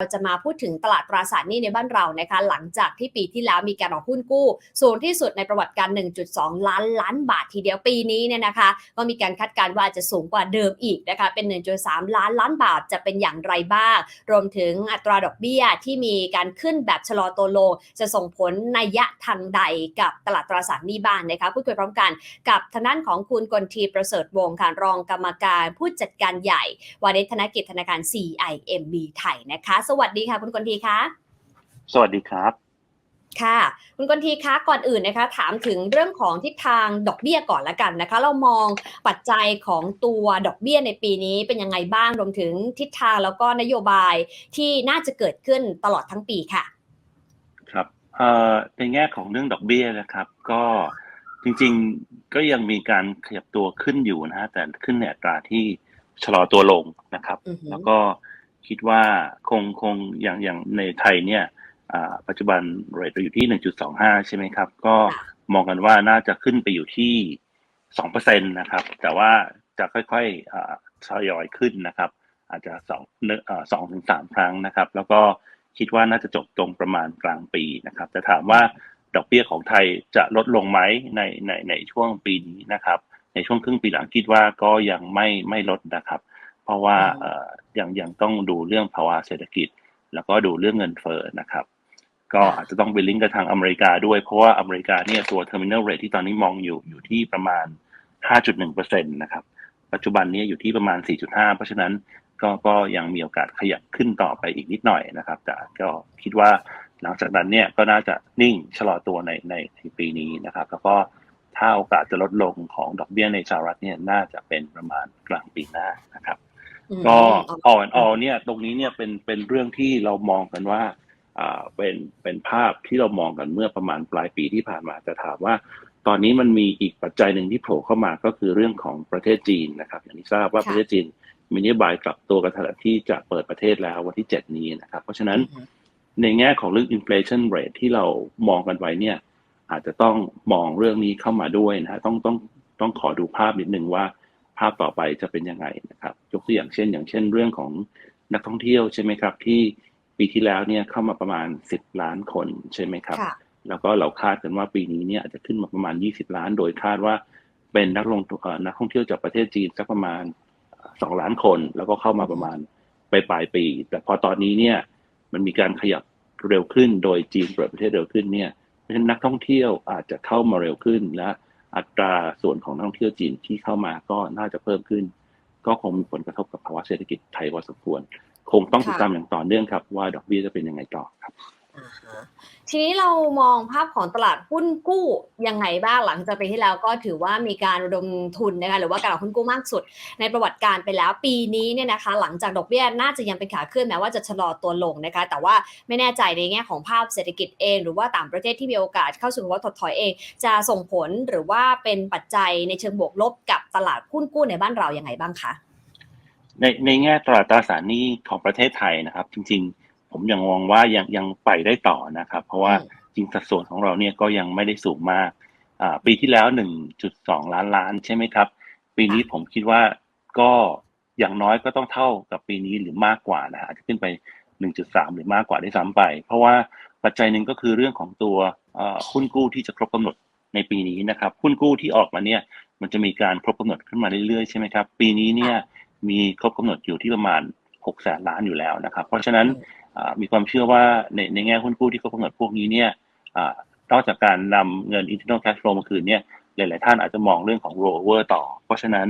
เราจะมาพูดถึงตลาดตราสารหนี้ในบ้านเรานะคะ หลังจากที่ปีที่แล้วมีการออกหุ้นกู้ สูงที่สุดในประวัติการ 1.2 ล้านล้านบาททีเดียวปีนี้เนี่ยนะคะ ก็มีการคาดการณ์ว่าจะสูงกว่าเดิมอีกนะคะ เป็น 1.3 ล้านล้านบาทจะเป็นอย่างไรบ้าง รวมถึงอัตราดอกเบี้ยที่มีการขึ้นแบบชะลอตัวลงจะส่งผลนัยะทางใดกับตลาดตราสารหนี้บ้างนะคะพูดคุยพร้อมกันกับทางด้านของคุณกนทีประเสริฐวงศ์ค่ะรองกรรมการผู้จัดการใหญ่วานิธนกิจธนาคาร CIMB ไทยนะคะสวัสดีค่ะ คุณกนทีคะสวัสดีครับ ค่ะ คุณกนทีคะก่อนอื่นนะคะ ถามถึงเรื่องของทิศทางดอกเบี้ยก่อนละกันนะคะ เรามองปัจจัยของตัวดอกเบี้ยในปีนี้เป็นยังไงบ้างรวมถึงทิศทางแล้วก็นโยบายที่น่าจะเกิดขึ้นตลอดทั้งปีค่ะ ครับเอ่อในแง่ของเรื่องดอกเบี้ยนะครับ ก็จริงๆก็ยังมีการขยับตัวขึ้นอยู่นะฮะแต่ขึ้นในอัตราที่ชะลอตัวลงนะครับอือฮึแล้วก็ คิดว่าคงคงอย่างอย่างในไทยเนี่ยปัจจุบันเรทเราอยู่ที่ 1.25 ใช่ไหมครับ ก็มองกันว่าน่าจะขึ้นไปอยู่ที่ 2%นะครับ แต่ว่าจะค่อยๆอ่าทยอยขึ้นนะครับ อาจจะสองสองถึงสามครั้งนะครับ แล้วก็คิดว่าน่าจะจบตรงประมาณกลางปีนะครับ แต่ถามว่าดอกเบี้ยของไทยจะลดลงไหมในในในช่วงปีนี้นะครับ ในช่วงครึ่งปีหลังคิดว่าก็ยังไม่ไม่ลดนะครับ เพราะว่าอืมเอ่อยังยังต้องดูเรื่องภาวะเศรษฐกิจ แล้วก็ดูเรื่องเงินเฟ้อนะครับ ก็อาจจะต้องไปลิงก์กับทางอเมริกาด้วย เพราะว่าอเมริกาเนี่ยตัว terminal rate ที่ตอนนี้มองอยู่อยู่ที่ประมาณ 5.1%นะครับ ปัจจุบันเนี้อยู่ที่ประมาณ 4.5 เพราะฉะนั้นก็ก็ยังมีโอกาสขยับขึ้นต่อไปอีกนิดหน่อยนะครับ แต่ก็คิดว่าหลังจากนั้นเนี่ยก็น่าจะนิ่งชะลอตัวในในในปีนี้นะครับ แล้วก็ถ้าโอกาสจะลดลงของดอกเบี้ยในสหรัฐเนี่ยน่าจะเป็นประมาณกลางปีหน้านะครับ อืมก็อ๋อ all in all เนี่ยตรงนี้เนี่ยเป็นเป็นเรื่องที่เรามองกันว่าอ่าเป็นเป็นภาพที่เรามองกันเมื่อประมาณปลายปีที่ผ่านมาจะถามว่า ตอนนี้มันมีอีกปัจจัยหนึ่งที่โผล่เข้ามาก็คือเรื่องของประเทศจีนนะครับ อย่างที่ทราบว่าค่ะประเทศจีนมีนโยบายกลับตัวกันทันที่จะเปิดประเทศแล้ววันที่7นี้นะครับ เพราะฉะนั้นอือฮึในแง่ของเรื่อง inflation rate ที่เรามองกันไว้เนี่ย อาจจะต้องมองเรื่องนี้เข้ามาด้วยนะฮะต้องต้องต้องขอดูภาพนิดนึงว่า ภาพต่อไปจะเป็นยังไงนะครับ ยกตัวอย่างเช่น อย่างเช่น เรื่องของนักท่องเที่ยวใช่ไหมครับ ที่ปีที่แล้วเนี่ยเข้ามาประมาณ 10 ล้านคนใช่ไหมครับค่ะแล้วก็เราคาดกันว่าปีนี้เนี่ยอาจจะขึ้นมาประมาณ 20 ล้าน โดยคาดว่าเป็นนักลงทุนเอ่อนักท่องเที่ยวจากประเทศจีนสักประมาณ 2 ล้านคน แล้วก็เข้ามาประมาณไปปลายปี แต่พอตอนนี้เนี่ยมันมีการขยับเร็วขึ้นโดยจีนเปิดประเทศเร็วขึ้นเนี่ยเพราะฉะนั้นนักท่องเที่ยวอาจจะเข้ามาเร็วขึ้นและ อัตราส่วนของนักท่องเที่ยวจีนที่เข้ามาก็น่าจะเพิ่มขึ้น ก็คงมีผลกระทบกับภาวะเศรษฐกิจไทยพอสมควร คงต้องติดตามอย่างต่อเนื่องครับว่าดอกเบี้ยจะเป็นยังไงต่อครับ ทีนี้เรามองภาพของตลาดหุ้นกู้ยังไงบ้างหลังจากปีที่แล้วก็ถือว่ามีการระดมทุนนะคะหรือว่าการหุ้นกู้มากสุด ในประวัติการไปแล้วปีนี้เนี่ยนะคะ หลังจากดอกเบี้ยน่าจะยังเป็นขาขึ้นแม้ว่าจะชะลอตัวลงนะคะแต่ว่าไม่แน่ใจในแง่ของภาพเศรษฐกิจเอง หรือว่าต่างประเทศที่มีโอกาสเข้าสู่ภาวะถดถอยเอง จะส่งผลหรือว่าเป็นปัจจัยในเชิงบวกลบกับตลาดหุ้นกู้ในบ้านเรายังไงบ้างคะในในแง่ตลาดตราสารหนี้ของประเทศไทยนะครับ จริง ๆ ผมยังมองว่ายังยังไปได้ต่อนะครับ เพราะว่าอืมจริงสัดส่วนของเราเนี่ยก็ยังไม่ได้สูงมากอ่าปีที่แล้ว 1.2 ล้านล้านใช่ไหมครับ ปีนี้ผมคิดว่าก็อย่างน้อยก็ต้องเท่ากับปีนี้หรือมากกว่านะฮะอาจจะขึ้นไป 1.3 หรือมากกว่าได้วยซ้ำไป เพราะว่าปัจจัยหนึ่งก็คือเรื่องของตัวเอ่อหุ้นกู้ที่จะครบกำหนดในปีนี้นะครับหุ้นกู้ที่ออกมาเนี่ยมันจะมีการครบกำหนดขึ้นมาเรื่อยๆใช่ไหมครับปีนี้เนี่ยมีครบกำหนดอยู่ที่ประมาณ6แสนล้านอยู่แล้วนะครับ เพราะฉะนั้นอ่า มีความเชื่อว่าในในแง่หุ้นกู้ที่เขากำหนดพวกนี้เนี่ยนอกจากการนำเงิน internal cash flow มาคืนเนี่ยหลาย ๆ ท่านอาจจะมองเรื่องของ rollover ต่อ เพราะฉะนั้น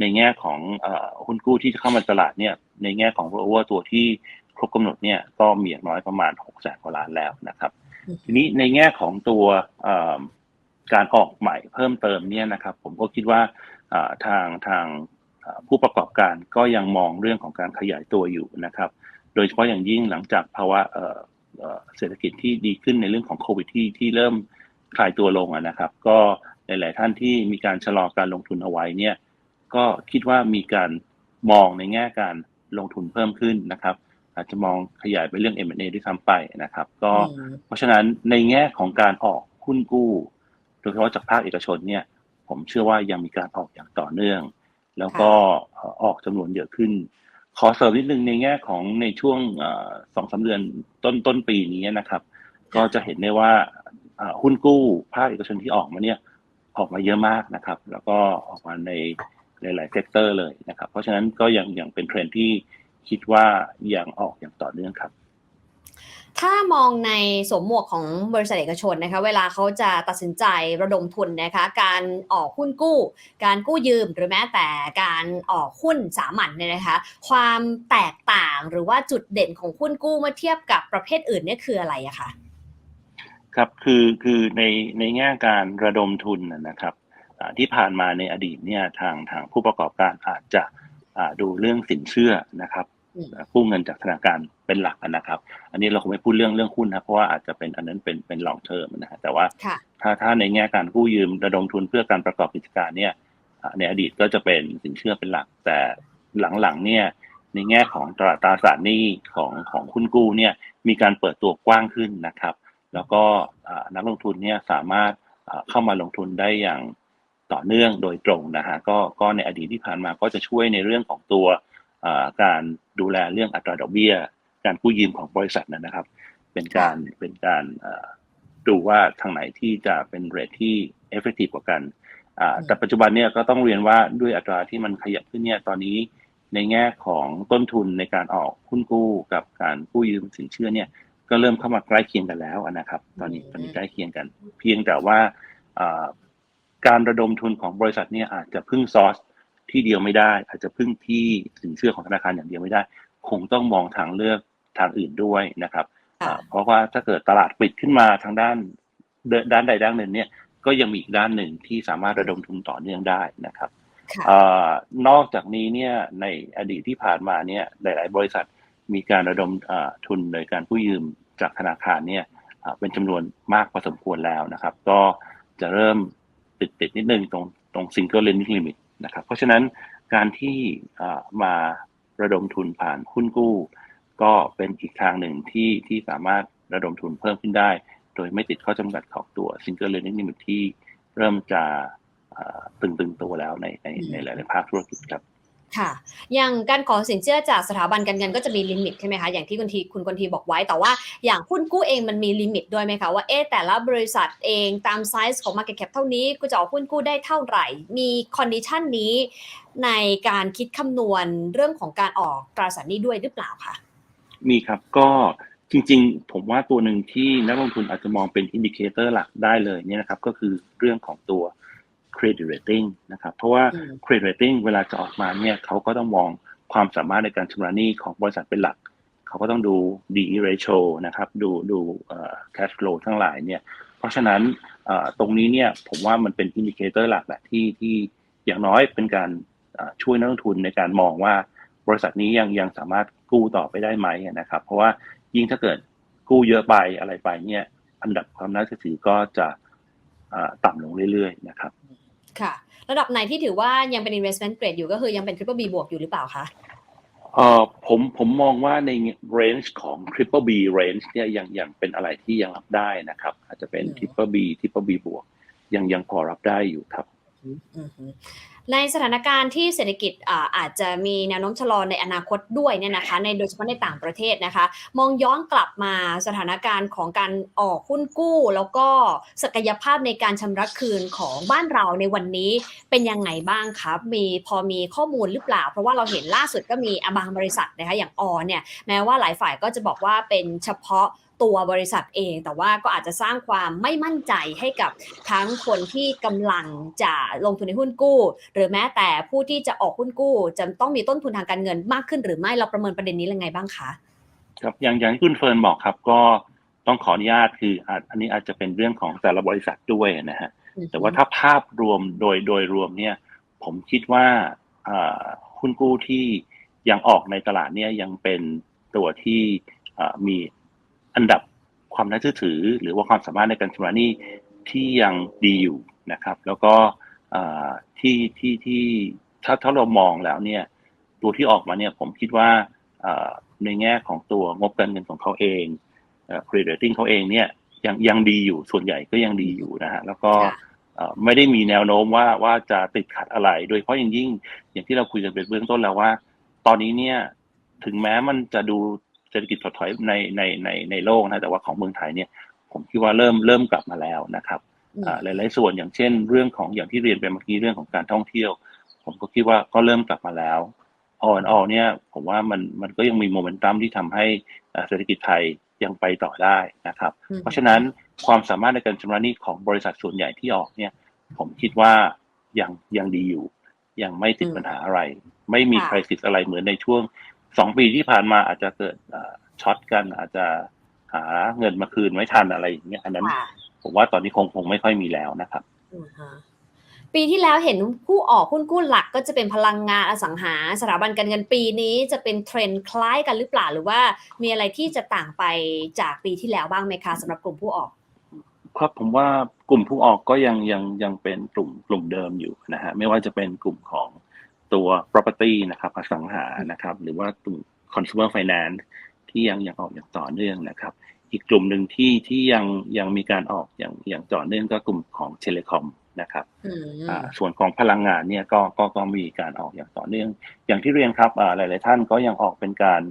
ในแง่ของอหุ้นกู้ที่จะเข้ามาตลาดเนี่ยในแง่ของ rollover ตัวที่ครบกำหนดเนี่ยก็มีอย่างน้อยประมาณ6แสนกว่าล้านแล้วนะครับ ทีนี้ในแง่ของตัวการออกใหม่เพิ่มเติมเนี่ยนะครับ ผมก็คิดว่าทางทางผู้ประกอบการก็ยังมองเรื่องของการขยายตัวอยู่นะครับ โดยเฉพาะอย่างยิ่งหลังจากภาวะเอ่อเอ่อเศรษฐกิจที่ดีขึ้นในเรื่องของโควิดที่ที่เริ่มคลายตัวลงอะนะครับ ก็หลาย ๆ ท่านที่มีการชะลอการลงทุนเอาไว้เนี่ยก็คิดว่ามีการมองในแง่การลงทุนเพิ่มขึ้นนะครับ อาจจะมองขยายไปเรื่อง M&A ด้วยซ้ำไปนะครับ ก็อืมเพราะฉะนั้นในแง่ของการออกหุ้นกู้ โดยเฉพาะจากภาคเอกชนเนี่ย ผมเชื่อว่ายังมีการออกอย่างต่อเนื่อง แล้วก็เอ่อออกจำนวนเยอะขึ้น ขอเสริมนิดนึงในแง่ของในช่วงสองสาเดือนต้นต้นปีนี้นะครับ ก็จะเห็นได้ว่าอ่าหุ้นกู้ภาคเอกชนที่ออกมาเนี่ยออกมาเยอะมากนะครับ แล้วก็ออกมาในหลายๆเซกเตอร์เลยนะครับ เพราะฉะนั้นก็ยังยังเป็นเทรนด์ที่คิดว่ายังออกอย่างต่อเนื่องครับ ถ้ามองในสมหมวกของบริษัทเอกชนนะคะเวลาเขาจะตัดสินใจระดมทุนนะคะการออกหุ้นกู้ การกู้ยืมหรือแม้แต่การออกหุ้นสามัญเนี่ยนะคะ ความแตกต่างหรือว่าจุดเด่นของหุ้นกู้เมื่อเทียบกับประเภทอื่นเนี่ยคืออะไรอะคะครับคือคือในในแง่การระดมทุนนะครับที่ผ่านมาในอดีตเนี่ยทางทางผู้ประกอบการอาจจะดูเรื่องสินเชื่อนะครับ กู้เงินจากธนาคารเป็นหลักนะครับ อันนี้เราคงไม่พูดเรื่องเรื่องหุ้นนะเพราะว่าอาจจะเป็นอันนั้นเป็นเป็น long term นะฮะแต่ว่าค่ะถ้าถ้าในแง่การกู้ยืมระดมทุนเพื่อการประกอบกิจการเนี่ยอ่าในอดีตก็จะเป็นสินเชื่อเป็นหลัก แต่หลังๆเนี่ยในแง่ของตลาดตราสารหนี้ของของหุ้นกู้เนี่ยมีการเปิดตัวกว้างขึ้นนะครับ แล้วก็อ่านักลงทุนเนี่ยสามารถอ่าเข้ามาลงทุนได้อย่างต่อเนื่องโดยตรงนะฮะก็ก็ในอดีตที่ผ่านมาก็จะช่วยในเรื่องของตัวอ่า การดูแลเรื่องอัตราดอกเบี้ย การกู้ยืมของบริษัทนะครับ เป็นการเป็นการอ่าดูว่าทางไหนที่จะเป็นเรทที่ effective กว่ากันอ่าอืมแต่ปัจจุบันเนี่ยก็ต้องเรียนว่าด้วยอัตราที่มันขยับขึ้นเนี่ยตอนนี้ในแง่ของต้นทุนในการออกหุ้นกู้กับการกู้ยืมสินเชื่อเนี่ยก็เริ่มเข้ามาใกล้เคียงกันแล้วนะครับ ตอนนี้อืมตอนนี้ใกล้เคียงกัน เพียงแต่ว่าอ่าการระดมทุนของบริษัทเนี่ยอาจจะพึ่งซอส ที่เดียวไม่ได้ อาจจะพึ่งที่สินเชื่อของธนาคารอย่างเดียวไม่ได้ คงต้องมองทางเลือกทางอื่นด้วยนะครับค่ะอ่าเพราะว่าถ้าเกิดตลาดปิดขึ้นมาทางด้านเดินด้านใดด้านหนึ่งเนี่ยก็ยังมีอีกด้านหนึ่งที่สามารถระดมทุนต่อเนื่องได้นะครับค่ะเอ่อนอกจากนี้เนี่ยในอดีตที่ผ่านมาเนี่ยหลาย ๆ บริษัทมีการระดมอ่าทุนโดยการกู้ยืมจากธนาคารเนี่ยอ่าเป็นจำนวนมากพอสมควรแล้วนะครับ ก็จะเริ่มติดติดๆนิดนึงตรงตรง single lending limit น นะครับเพราะฉะนั้นการที่มาระดมทุนผ่านหุ้นกู้ ก็เป็นอีกทางหนึ่งที่ที่สามารถระดมทุนเพิ่มขึ้นได้ โดยไม่ติดข้อจำกัดของตัว single lending limit ที่เริ่มจะตึงๆตัวแล้วในในในหลายๆภาคธุรกิจครับ ค่ะ อย่างการขอสินเชื่อจากสถาบันการเงินก็จะมีลิมิตใช่ไหมคะ อย่างที่คุณทีคุณคนทีบอกไว้ แต่ว่าอย่างหุ้นกู้เองมันมีลิมิตด้วยไหมคะว่าเอ๊ะแต่ละบริษัทเองตามไซส์ของ Market Cap เท่านี้กูจะออกหุ้นกู้ได้เท่าไหร่ มีคอนดิชันนี้ ในการคิดคำนวณเรื่องของการออกตราสารหนี้ด้วยหรือเปล่าคะ มีครับก็จริงๆ ผมว่าตัวหนึ่งที่นักลงทุนอาจจะมองเป็นอินดิเคเตอร์หลักได้เลยเนี่ยนะครับก็คือเรื่องของตัว credit rating นะครับ เพราะว่าอืม credit rating เวลาจะออกมาเนี่ยเขาก็ต้องมองความสามารถในการชำระหนี้ของบริษัทเป็นหลัก เขาก็ต้องดู DE ratio นะครับ ดูดูเอ่อ cash flow ทั้งหลายเนี่ย เพราะฉะนั้นเอ่อตรงนี้เนี่ยผมว่ามันเป็นอินดิเคเตอร์หลักแหละที่ที่อย่างน้อยเป็นการเอ่อช่วยนักลงทุนในการมองว่าบริษัทนี้ยังยังสามารถกู้ต่อไปได้ไหมนะครับ เพราะว่ายิ่งถ้าเกิดกู้เยอะไปอะไรไปเนี่ยอันดับความน่าเชื่อถือก็จะเอ่อต่ำลงเรื่อยๆนะครับ ค่ะ ระดับไหนที่ถือว่ายังเป็น investment grade อยู่ก็คือยังเป็น triple B บวกอยู่หรือเปล่าคะเอ่อผมผมมองว่าใน range ของ triple B range เนี่ยยังยังเป็นอะไรที่ยังรับได้นะครับ อาจจะเป็นอืม triple B triple B บวกยังยังพอรับได้อยู่ครับอือฮึ ในสถานการณ์ที่เศรษฐกิจอาจจะมีแนวโน้มชะลอในอนาคตด้วยเนี่ยนะคะ ในโดยเฉพาะในต่างประเทศนะคะ มองย้อนกลับมาสถานการณ์ของการออกหุ้นกู้ แล้วก็ศักยภาพในการชำระคืนของบ้านเราในวันนี้เป็นยังไงบ้างครับมีพอมีข้อมูลหรือเปล่า เพราะว่าเราเห็นล่าสุดก็มีอะบางบริษัทนะคะอย่างออเนี่ยแม้ว่าหลายฝ่ายก็จะบอกว่าเป็นเฉพาะ ตัวบริษัทเอง แต่ว่าก็อาจจะสร้างความไม่มั่นใจให้กับทั้งคนที่กำลังจะลงทุนในหุ้นกู้ หรือแม้แต่ผู้ที่จะออกหุ้นกู้ จะต้องมีต้นทุนทางการเงินมากขึ้นหรือไม่เราประเมินประเด็นนี้ยังไงบ้างคะครับอย่างอย่างที่คุณเฟิร์นบอกครับก็ต้องขออนุญาตคืออาจอันนี้อาจจะเป็นเรื่องของแต่ละบริษัทด้วยนะฮะแต่ว่าถ้าภาพรวมโดยโดยรวมเนี่ยผมคิดว่าอ่าหุ้นกู้ที่ยังออกในตลาดเนี่ยยังเป็นตัวที่อ่ามี อันดับความน่าเชื่อถือ หรือว่าความสามารถในการชำระหนี้ที่ยังดีอยู่นะครับ แล้วก็อ่าที่ที่ที่ถ้าถ้าเรามองแล้วเนี่ย ตัวที่ออกมาเนี่ยผมคิดว่าเอ่อในแง่ของตัวงบการเงินของเขาเองเอ่อ credit rating เขาเองเนี่ยยังยังดีอยู่ส่วนใหญ่ก็ยังดีอยู่นะฮะแล้วก็ค่ะเอ่อไม่ได้มีแนวโน้มว่าว่าจะติดขัดอะไร โดยเฉพาะอย่างยิ่งอย่างที่เราคุยกันเป็นเบื้องต้นแล้วว่า ตอนนี้เนี่ยถึงแม้มันจะดู เศรษฐกิจถดถอยในในในในโลกนะแต่ว่าของเมืองไทยเนี่ย ผมคิดว่าเริ่มเริ่มกลับมาแล้วนะครับอืมอ่าหลายๆส่วนอย่างเช่น เรื่องของอย่างที่เรียนไปเมื่อกี้เรื่องของการท่องเที่ยว ผมก็คิดว่าก็เริ่มกลับมาแล้ว all in all เนี่ยผมว่ามันมันก็ยังมีโมเมนตัมที่ทำให้อ่าเศรษฐกิจไทยยังไปต่อได้นะครับอืมเพราะฉะนั้นความสามารถในการชำระหนี้ของบริษัทส่วนใหญ่ที่ออกเนี่ย ผมคิดว่ายังยังดีอยู่ ยังไม่ติดอืมปัญหาอะไร ไม่มีค่ะใครติดอะไรเหมือนในช่วง สองปีที่ผ่านมาอาจจะเกิดอ่าช็อตกันอาจจะหาเงินมาคืนไม่ทันอะไรอย่างเงี้ยอันนั้นค่ะผมว่าตอนนี้คงคงไม่ค่อยมีแล้วนะครับอือฮะปีที่แล้วเห็นผู้ออกหุ้นกู้หลักก็จะเป็นพลังงานอสังหาสถาบันการเงินปีนี้จะเป็นเทรนด์คล้ายกันหรือเปล่าหรือว่ามีอะไรที่จะต่างไปจากปีที่แล้วบ้างไหมคะสำหรับกลุ่มผู้ออก ครับผมว่ากลุ่มผู้ออกก็ยังยังยังเป็นกลุ่มกลุ่มเดิมอยู่นะฮะไม่ว่าจะเป็นกลุ่มของ ตัว property นะครับอสังหานะครับ หรือว่ากลุ่ม consumer finance ที่ยังยังออกอย่างต่อเนื่องนะครับ อีกกลุ่มหนึ่งที่ที่ยังยังมีการออกอย่างอย่างต่อเนื่องก็กลุ่มของ telecom นะครับอืมอ่าส่วนของพลังงานเนี่ยก็ก็ก็มีการออกอย่างต่อเนื่อง อย่างที่เรียนครับอ่าหลาย ๆ ท่านก็ยังออกเป็นการ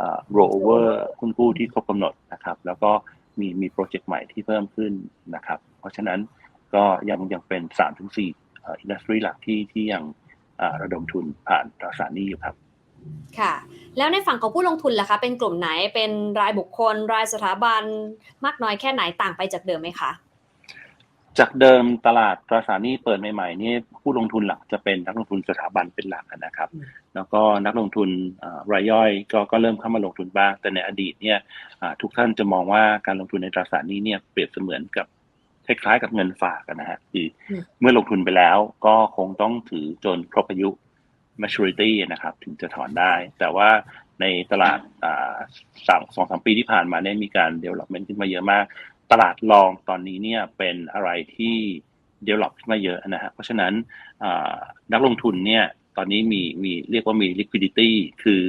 อ่า roll over คุณกู้ที่ครบกำหนดนะครับ แล้วก็มีมีโปรเจกต์ใหม่ที่เพิ่มขึ้นนะครับ เพราะฉะนั้นก็ยังยังเป็น3าถึงสี่อินดัสทรีหลักที่ที่ยังอ่า ระดมทุนผ่านตราสารหนี้อยู่ครับค่ะ แล้วในฝั่งของผู้ลงทุนล่ะคะ เป็นกลุ่มไหนเป็นรายบุคคล รายสถาบันมากน้อยแค่ไหนต่างไปจากเดิมไหมคะจากเดิมตลาดตราสารหนี้เปิดใหม่ๆนี่ผู้ลงทุนหลักจะเป็นนักลงทุนสถาบันเป็นหลักนะครับอืมแล้วก็นักลงทุนอ่ารายย่อยก็ก็เริ่มเข้ามาลงทุนบ้าง แต่ในอดีตเนี่ยอ่าทุกท่านจะมองว่าการลงทุนในตราสารหนี้เนี่ยเปรียบเสมือนกับ คล้ายๆกับเงินฝากอะนะฮะคืออมเมื่อลงทุนไปแล้วก็คงต้องถือจนครบอายุ maturity นะครับ ถึงจะถอนได้ แต่ว่าในตลาดอ่าสามสองสามปีที่ผ่านมาเนี่ยมีการ development ขึ้นมาเยอะมาก ตลาดรองตอนนี้เนี่ยเป็นอะไรที่ develop ขึ้นมาเยอะนะฮะเพราะฉะนั้นอ่านักลงทุนเนี่ยตอนนี้มีมีเรียกว่ามี liquidity คือ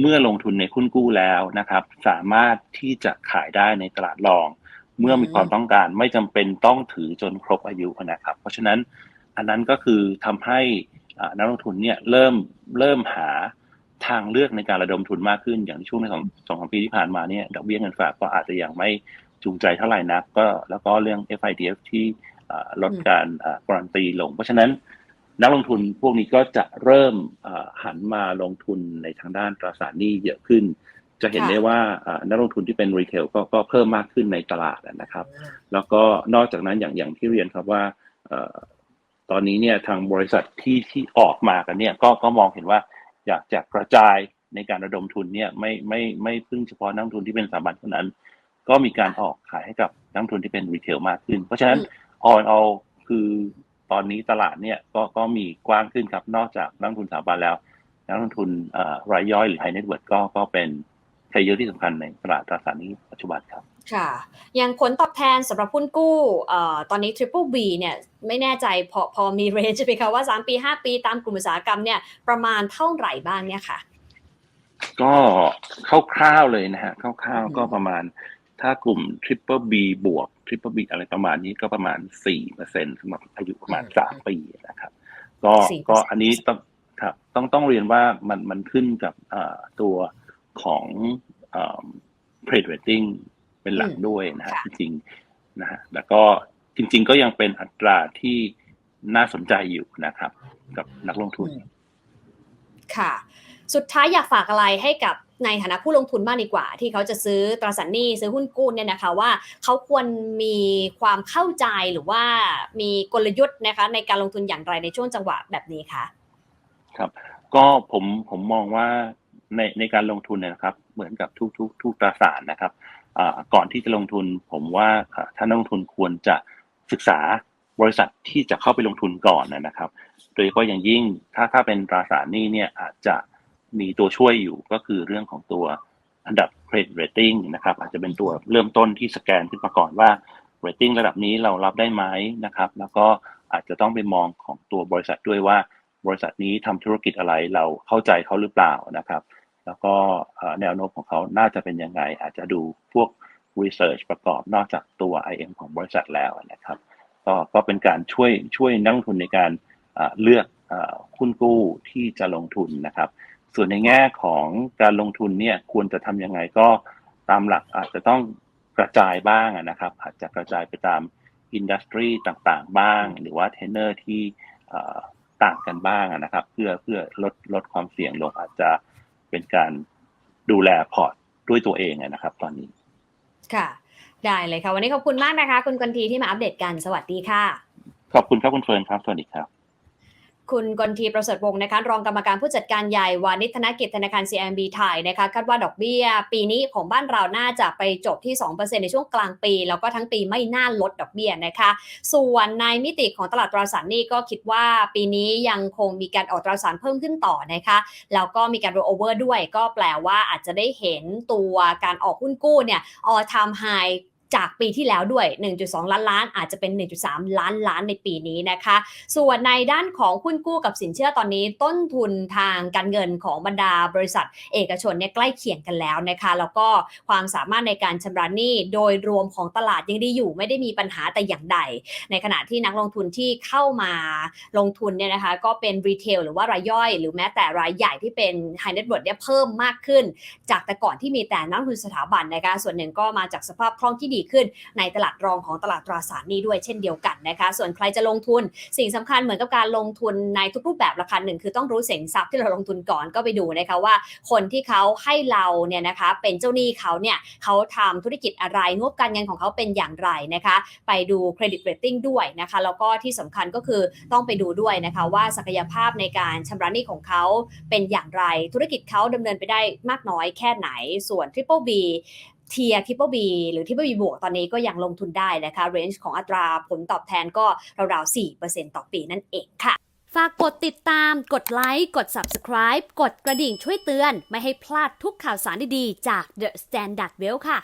เมื่อลงทุนในหุ้นกู้แล้วนะครับ สามารถที่จะขายได้ในตลาดรอง เมื่อมีความต้องการไม่จำเป็นต้องถือจนครบอายุนะครับ เพราะฉะนั้นอันนั้นก็คือทำให้นักลงทุนเนี่ยเริ่มเริ่มหาทางเลือกในการระดมทุนมากขึ้นอย่างที่ช่วงในสองสองสามปีที่ผ่านมาเนี่ยดอกเบี้ยเงินฝากก็อาจจะยังไม่จูงใจเท่าไหร่นักก็แล้วก็เรื่อง FIDF ที่ลดการการันตีลง เพราะฉะนั้นนักลงทุนพวกนี้ก็จะเริ่มหันมาลงทุนในทางด้านตราสารหนี้เยอะขึ้น จะเห็นค่ะได้ว่าอ่านักลงทุนที่เป็นรีเทลก็ก็เพิ่มมากขึ้นในตลาดนะครับ แล้วก็นอกจากนั้นอย่างอย่างที่เรียนครับว่าเอ่อตอนนี้เนี่ยทางบริษัทที่ที่ออกมากันเนี่ยก็ก็มองเห็นว่าอยากจะกระจายในการระดมทุนเนี่ยไม่ไม่ไม่พึ่งเฉพาะนักลงทุนที่เป็นสถาบันเท่านั้น ก็มีการออกขายให้กับนักลงทุนที่เป็นรีเทลมากขึ้น เพราะฉะนั้น all in all คือตอนนี้ตลาดเนี่ยก็ก็มีกว้างขึ้นครับนอกจากนักลงทุนสถาบันแล้ว นักลงทุนเอ่อรายย่อยหรือ high net worth ก็ก็เป็น เพลเยอร์ที่สำคัญในตลาดตราสารหนี้ปัจจุบันครับค่ะ อย่างผลตอบแทนสำหรับหุ้นกู้เอ่อตอนนี้ Triple B เนี่ยไม่แน่ใจพอพอมีเรนจ์ใช่ไหมคะว่า 3 ปี 5 ปีตามกลุ่มอุตสาหกรรมเนี่ยประมาณเท่าไหร่บ้างเนี่ยค่ะ ก็คร่าวๆเลยนะฮะคร่าวอืมๆก็ประมาณถ้ากลุ่ม Triple B บวก Triple B อะไรประมาณนี้ก็ประมาณสี่เปอร์เซ็นสำหรับอายุประมาณสามปีนะครับ ก็4%ก็อันนี้ต้องครับต้องต้องเรียนว่ามันมันขึ้นกับอ่าตัว ของอ่า trade rating เป็นหลักอืมด้วยนะฮะค่ะจริงๆนะฮะแล้วก็จริง ๆ ก็ยังเป็นอัตราที่น่าสนใจอยู่นะครับ กับนักลงทุน ค่ะ สุดท้ายอยากฝากอะไรให้กับในฐานะผู้ลงทุนบ้างดีกว่า ที่เขาจะซื้อตราสารหนี้ซื้อหุ้นกู้เนี่ยนะคะว่าเขาควรมีความเข้าใจหรือว่ามีกลยุทธ์นะคะ ในการลงทุนอย่างไรในช่วงจังหวะแบบนี้คะครับ ก็ผมผมมองว่า ในในการลงทุนเนยนะครับ เหมือนกับทุกทุกทุกตราสารนะครับก่อนที่จะลงทุนผมว่าอ่าท่านนักลงทุนควรจะศึกษาบริษัทที่จะเข้าไปลงทุนก่อนนะครับ โดยเฉพาะอย่างยิ่งถ้าถ้าเป็นตราสารหนี้เนี่ยอาจจะมีตัวช่วยอยู่ก็คือเรื่องของตัวอันดับ credit rating นะครับ อาจจะเป็นตัวเริ่มต้นที่สแกนขึ้นมาก่อนว่า rating ระดับนี้เรารับได้ไหมนะครับ แล้วก็อาจจะต้องไปมองของตัวบริษัทด้วยว่าบริษัทนี้ทำธุรกิจอะไรเราเข้าใจเขาหรือเปล่านะครับ แล้วก็แนวโน้มของเขาน่าจะเป็นยังไง อาจจะดูพวก research ประกอบนอกจากตัว IM ของบริษัทแล้วนะครับ ก็ก็เป็นการช่วยช่วยนักทุนในการเลือกหุ้นกู้ที่จะลงทุนนะครับ ส่วนในแง่ของการลงทุนเนี่ยควรจะทำยังไงก็ตามหลักอาจจะต้องกระจายบ้างนะครับ อาจจะกระจายไปตามอินดัสทรีต่างๆ บ้าง หรือว่าเทรนเนอร์ที่ต่างกันบ้างนะครับ เพื่อเพื่อลดลดความเสี่ยงลงอาจจะ เป็นการดูแลพอร์ตด้วยตัวเองอะนะครับ ตอนนี้ ค่ะ ได้เลยค่ะ วันนี้ขอบคุณมากนะคะ คุณกนทีที่มาอัปเดตกัน สวัสดีค่ะ ขอบคุณครับคุณเฟิร์นครับ สวัสดีครับ คุณกนทีประเสริฐวงศ์นะคะรองกรรมการผู้จัดการใหญ่วานิธนกิจธนาคาร CMB ไทยนะคะคาดว่าดอกเบี้ย ปีนี้ของบ้านเราน่าจะไปจบที่ 2%ในช่วงกลางปี แล้วก็ทั้งปีไม่น่าลดดอกเบี้ยนะคะ ส่วนในมิติของตลาดตราสารหนี้ก็คิดว่าปีนี้ยังคงมีการออกตราสารเพิ่มขึ้นต่อนะคะแล้วก็มีการ roll over ด้วย ก็แปลว่าอาจจะได้เห็นตัวการออกหุ้นกู้เนี่ย all time high จากปีที่แล้วด้วย 1.2 ล้านล้านอาจจะเป็น 1.3 ล้านล้านในปีนี้นะคะ ส่วนในด้านของหุ้นกู้กับสินเชื่อตอนนี้ต้นทุนทางการเงินของบรรดาบริษัท เอกชนเนี่ยใกล้เคียงกันแล้วนะคะ แล้วก็ความสามารถในการชำระหนี้โดยรวมของตลาดยังดีอยู่ไม่ได้มีปัญหาแต่อย่างใด ในขณะที่นักลงทุนที่เข้ามาลงทุนเนี่ยนะคะก็เป็นรีเทลหรือว่ารายย่อย หรือแม้แต่รายใหญ่ที่เป็น high net worth เนี่ยเพิ่มมากขึ้น จากแต่ก่อนที่มีแต่นักลงทุนสถาบันนะคะส่วนหนึ่งก็มาจากสภาพคล่องที่ดีขึ้นในตลาดรองของตลาดตราสารหนี้ด้วยเช่นเดียวกันนะคะ ส่วนใครจะลงทุนสิ่งสำคัญเหมือนกับการลงทุนในทุกรูปแบบราคาหนึ่งคือต้องรู้สินทรัพย์ที่เราลงทุนก่อนก็ไปดูนะคะว่า คนที่เขาให้เราเนี่ยนะคะเป็นเจ้าหนี้เขาเนี่ยเขาทำธุรกิจอะไรงบการเงินของเขาเป็นอย่างไรนะคะ ไปดูเครดิตเรตติ้งด้วยนะคะแล้วก็ที่สำคัญก็คือต้องไปดูด้วยนะคะว่าศักยภาพในการชำระหนี้ของเขาเป็นอย่างไร ธุรกิจเขาดำเนินไปได้มากน้อยแค่ไหนส่วน Triple B เทียทิปเปอร์บีหรือทิปเปอร์บวกตอนนี้ก็ยังลงทุนได้นะคะเรนจ์ของอัตราผลตอบแทนก็ราวๆ4%ต่อปีนั่นเองค่ะ ฝากกดติดตาม กดไลค์ กด Subscribe กดกระดิ่งช่วยเตือน ไม่ให้พลาดทุกข่าวสารดีๆ จาก The Standard Well ค่ะ